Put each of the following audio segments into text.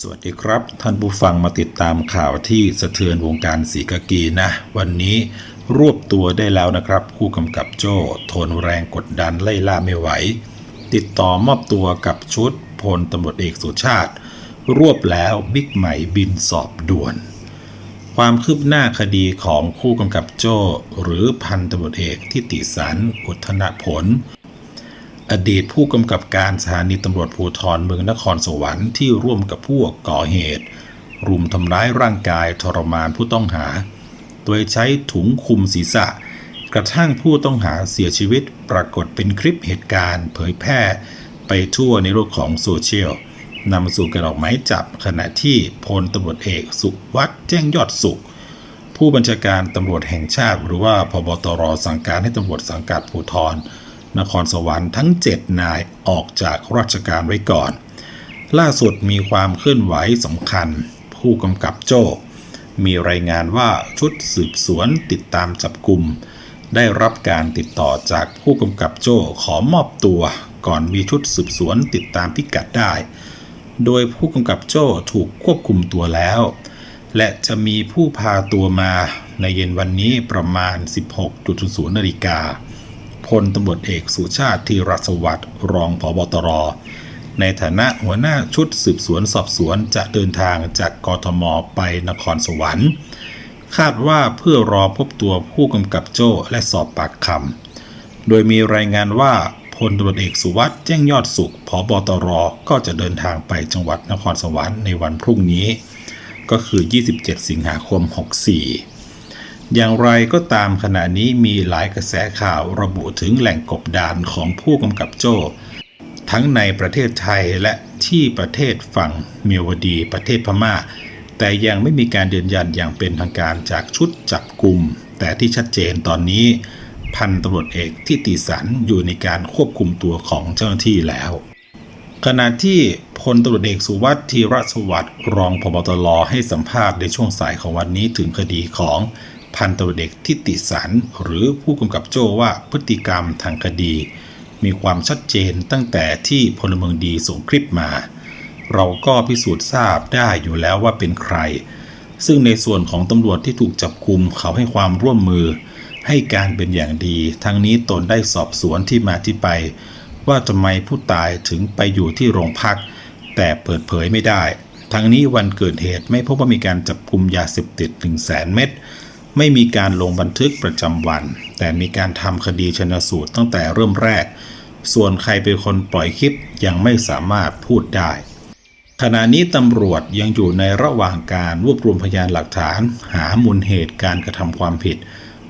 สวัสดีครับ ท่านผู้ฟังมาติดตามข่าวที่สะเทือนวงการสีกากีนะ วันนี้รวบตัวได้แล้วนะครับ ผู้กำกับโจ้ทนแรงกดดันไล่ล่าไม่ไหว ติดต่อมอบตัวกับชุดพลตำรวจเอกสุชาติ รวบแล้วบิ๊กใหม่บินสอบด่วน ความคืบหน้าคดีของผู้กำกับโจ้หรือพันตำรวจเอกทิติสันอุทนผล อดีตผู้กำกับการสถานีตำรวจภูธรเมืองนครสวรรค์ที่ร่วมกับพวกก่อเหตุ รุมทำร้ายร่างกายทรมานผู้ต้องหา โดยใช้ถุงคุมศีรษะ กระทั่งผู้ต้องหาเสียชีวิตปรากฏเป็นคลิปเหตุการณ์เผยแพร่ไปทั่วในโลกของโซเชียลนำสู่การออกหมายจับขณะที่พลตำรวจเอกสุวัฒน์แจ้งยอดสุข ผู้บัญชาการตำรวจแห่งชาติ หรือว่าพบตรสั่งการให้ตำรวจสังกัดภูธร นครสวรรค์ทั้ง 7 นายออกจากราชการไว้ก่อน ล่าสุดมีความเคลื่อนไหวสำคัญ ผู้กำกับโจ้มีรายงานว่าชุดสืบสวนติดตามจับกลุ่ม ได้รับการติดต่อจากผู้กำกับโจ้ขอมอบตัว ก่อนมีชุดสืบสวนติดตามพิกัดได้ โดยผู้กำกับโจ้ถูกควบคุมตัวแล้ว และจะมีผู้พาตัวมาในเย็นวันนี้ประมาณ 16.00นาฬิกา ลตำรวจเอกสุชาติธีรสวัสดิ์รองผบตร ในฐานะหัวหน้าชุดสืบสวนสอบสวนจะเดินทางจากกทมไปนครสวรรค์ คาดว่าเพื่อรอพบตัวผู้กำกับโจ้และสอบปากคำโดยมีรายงานว่าพลตำรวจเอกสุวัสด์แจ้งยอดสุขผบตร ก็จะเดินทางไปจังหวัดนครสวรรค์ในวันพรุ่งนี้ ก็คือ 27 สิงหาคม 64 อย่างไรก็ตามขณะนี้มีหลายกระแสข่าวระบุถึงแหล่งกบดานของผู้กำกับโจ้ ทั้งในประเทศไทยและที่ประเทศฝั่งเมียวดีประเทศพม่า แต่ยังไม่มีการยืนยันอย่างเป็นทางการจากชุดจับกลุ่ม แต่ที่ชัดเจนตอนนี้ พันตำรวจเอกที่ติสันอยู่ในการควบคุมตัวของเจ้าหน้าที่แล้วขณะที่พลตำรวจเอกสุวัสดิ์ธีรสวัสดิ์รองพบตรให้สัมภาษณ์ในช่วงสายของวันนี้ถึงคดีของ พันตำรวจเอกทิติสันหรือผู้กำกับโจ้ว่าพฤติกรรมทางคดี มีความชัดเจนตั้งแต่ที่พลเมืองดีส่งคลิปมา เราก็พิสูจน์ทราบได้อยู่แล้วว่าเป็นใคร ซึ่งในส่วนของตำรวจที่ถูกจับกุมเขาให้ความร่วมมือ ให้การเป็นอย่างดี ทั้งนี้ตนได้สอบสวนที่มาที่ไป ว่าทำไมผู้ตายถึงไปอยู่ที่โรงพัก แต่เปิดเผยไม่ได้ทั้งนี้วันเกิดเหตุไม่พบว่ามีการจับกลุ่มยาเสพติด1 0 0 0 0แสนเม็ด ไม่มีการลงบันทึกประจำวัน แต่มีการทำคดีชนสูตรตั้งแต่เริ่มแรก ส่วนใครเป็นคนปล่อยคลิปยังไม่สามารถพูดได้ ขณะนี้ตำรวจยังอยู่ในระหว่างการรวบรวมพยานหลักฐาน หามูลเหตุการกระทำความผิด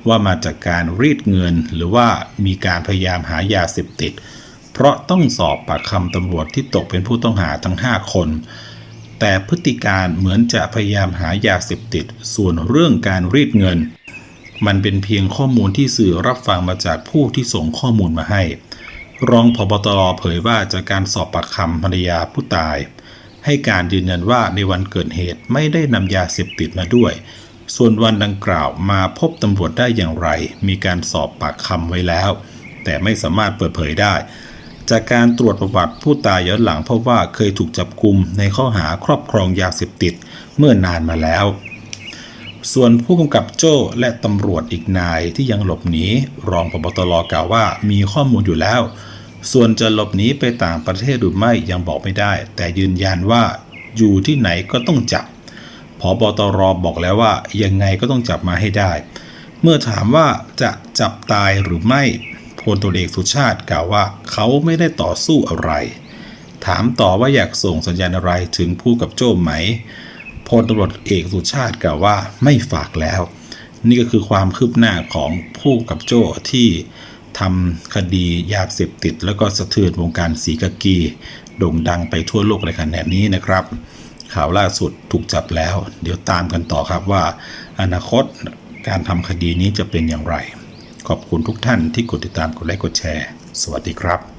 ว่ามาจากการรีดเงิน หรือว่ามีการพยายามหายาเสพติด เพราะต้องสอบปากคำตำรวจที่ตกเป็นผู้ต้องหาทั้ง 5 คน แต่พฤติการเหมือนจะพยายามหายาเสพติด ส่วนเรื่องการรีดเงิน มันเป็นเพียงข้อมูลที่สื่อรับฟังมาจากผู้ที่ส่งข้อมูลมาให้ รองพบตรเผยว่าจากการสอบปากคำภรรยาผู้ตาย ให้การยืนยันว่าในวันเกิดเหตุไม่ได้นำยาเสพติดมาด้วย ส่วนวันดังกล่าวมาพบตำรวจได้อย่างไร มีการสอบปากคำไว้แล้ว แต่ไม่สามารถเปิดเผยได้ จากการตรวจประวัติผู้ตายย้อนหลังพบว่าเคยถูกจับกุมในข้อหาครอบครองยาเสพติดเมื่อนานมาแล้ว ส่วนผู้กำกับโจ้และตำรวจอีกนายที่ยังหลบหนีรองพบตรกล่าวว่ามีข้อมูลอยู่แล้ว ส่วนจะหลบหนีไปต่างประเทศหรือไม่ยังบอกไม่ได้ แต่ยืนยันว่าอยู่ที่ไหนก็ต้องจับพบตรบอกแล้วว่ายังไงก็ต้องจับมาให้ได้ เมื่อถามว่าจะจับตายหรือไม่ พลตัวเอกสุชาติกล่าวว่าเขาไม่ได้ต่อสู้อะไร ถามต่อว่าอยากส่งสัญญาณอะไรถึงผู้กับโจ้ไหมพลตำรวจเอกสุชาติกล่าวว่าไม่ฝากแล้ว นี่ก็คือความคืบหน้าของผู้กับโจ้ที่ทำคดียาเสพติด แล้วก็สะเทือนวงการสีกากี โด่งดังไปทั่วโลกเลยขนาดนี้นะครับ ข่าวล่าสุดถูกจับแล้ว เดี๋ยวตามกันต่อครับว่า อนาคตการทำคดีนี้จะเป็นอย่างไร ขอบคุณทุกท่านที่กดติดตามกดไลค์กดแชร์ สวัสดีครับ